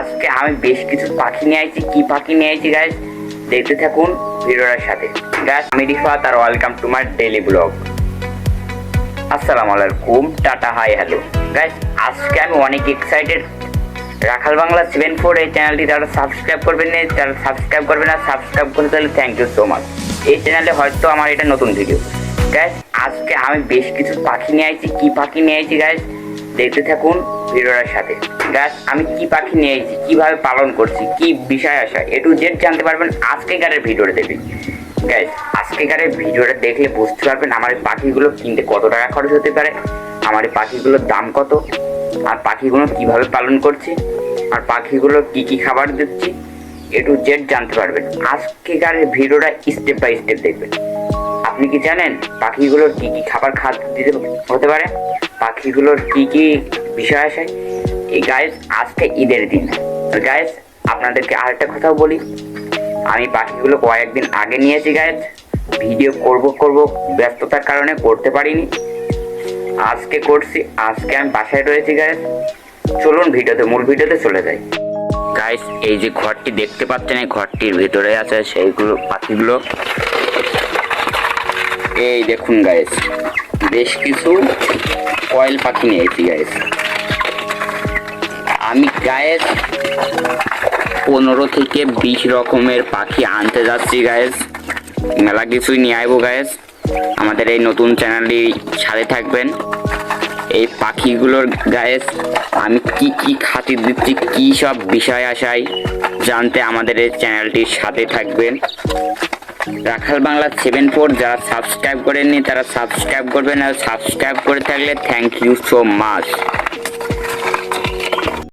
আজকে আমি বেশ কিছু পাখি নিয়ে আইছি। কি পাখি নিয়ে আইছি গাইজ দেখতে থাকুন ভিডিওটার সাথে। গাইজ আমি রিফাত আর welcome to my daily vlog আসসালামু আলাইকুম টাটা হাই হ্যালো গাইজ আজকে আমি অনেক excited Rakhal Bangla seven four এই চ্যানেলটি যারা সাবস্ক্রাইব করবেন না, যারা সাবস্ক্রাইব করবেন না সাবস্ক্রাইব করতে তাহলে থ্যাংক ইউ সো মাচ এই চ্যানেলে হয়তো আমার এটা নতুন ভিডিও গাইজ আজকে আমি বেশ কিছু পাখি নিয়ে আইছি। কি পাখি নিয়ে আইছি গাইজ দেখতে থাকুন ভিডিওটার সাথে। গাছ আমি কি পাখি নিয়ে আইছি কীভাবে পালন করছি, কি বিষয় আসা এ টু জেড জানতে পারবেন, আজকেকারের ভিডিওটা দেখবেন গাইজ আজকেকারের ভিডিওটা দেখলে বুঝতে পারবেন আমার পাখিগুলো কিনতে কত টাকা খরচ হতে পারে, আমার পাখিগুলোর দাম কত, আর পাখিগুলো কীভাবে পালন করছি, আর পাখিগুলো কি কি খাবার দিচ্ছি, এ টু জেড জানতে পারবেন। আজকেকারের ভিডিওটা স্টেপ বাই স্টেপ দেখবেন। আপনি কি জানেন, পাখিগুলোর কি কি খাবার খাদ্য দিতে হতে পারে? পাখিগুলোর কি কি বিষয় আসে। এই গাইজ আজকে ঈদের দিন। গাইজ আপনাদেরকে আরেকটা কথাও বলি। আমি পাখিগুলো কয়েকদিন আগে নিয়েছি গাইজ ভিডিও করব করব ব্যস্ততার কারণে করতে পারিনি। আজকে করছি, আজকে আমি বাসায় রয়েছি গাইজ চলুন ভিডিওতে, মূল ভিডিওতে চলে যাই। গাইস এই যে ঘরটি দেখতে পাচ্ছেন, এই ঘরটির ভিতরে আছে সেইগুলো পাখিগুলো এই দেখুন গাইস বেশ কিছু কয়েল পাখি নিয়েছি গাইস আমি গায়েস পনেরো থেকে বিশ রকমের পাখি আনতে যাচ্ছি গায়েস মেলা কিছুই নিয়ে আইবো গায়েস আমাদের এই নতুন চ্যানেলটি সাথে থাকবেন। এই পাখিগুলোর গায়েস আমি কি কি খাতির দিচ্ছি, কি সব বিষয় আসাই জানতে আমাদের এই চ্যানেলটির সাথে থাকবেন। রাখাল বাংলা সেভেন ফোর যারা সাবস্ক্রাইব করেননি তারা সাবস্ক্রাইব করবেন আর সাবস্ক্রাইব করে থাকলে থ্যাংক ইউ সো মাচ